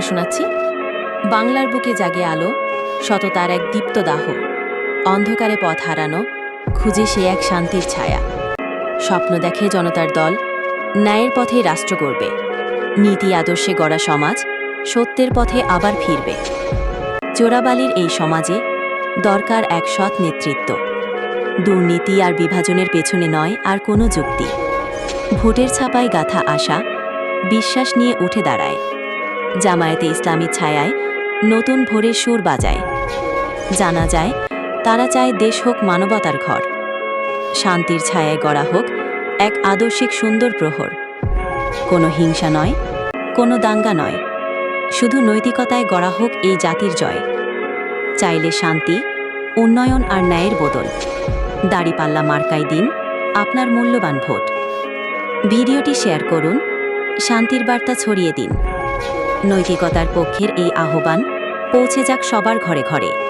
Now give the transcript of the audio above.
শোনাচ্ছি। বাংলার বুকে জাগে আলো, সততার এক দীপ্ত দাহ। অন্ধকারে পথ হারানো, খুঁজে সে এক শান্তির ছায়া। স্বপ্ন দেখে জনতার দল, ন্যায়ের পথে রাষ্ট্র করবে নীতি আদর্শে গড়া সমাজ, সত্যের পথে আবার ফিরবে। চোরাবালির এই সমাজে দরকার এক সৎ নেতৃত্ব। দুর্নীতি আর বিভাজনের পেছনে নয় আর কোনো যুক্তি। ভোটের ছাপায় গাথা আশা, বিশ্বাস নিয়ে উঠে দাঁড়ায়। জামায়াতে ইসলামী ছায়ায় নতুন ভোরের সুর বাজায়। জানা যায়, তারা চায় দেশ হোক মানবতার ঘর। শান্তির ছায়ায় গড়া হোক এক আদর্শিক সুন্দর প্রহর। কোনো হিংসা নয়, কোনো দাঙ্গা নয়। শুধু নৈতিকতায় গড়া হোক এই জাতির জয়। চাইলে শান্তি, উন্নয়ন আর ন্যায়ের বদল। দাড়িপাল্লা মার্কাই দিন আপনার মূল্যবান ভোট। ভিডিওটি শেয়ার করুন, শান্তির বার্তা ছড়িয়ে দিন। নৈতিকতার পক্ষের এই আহ্বান পৌঁছে যাক সবার ঘরে ঘরে।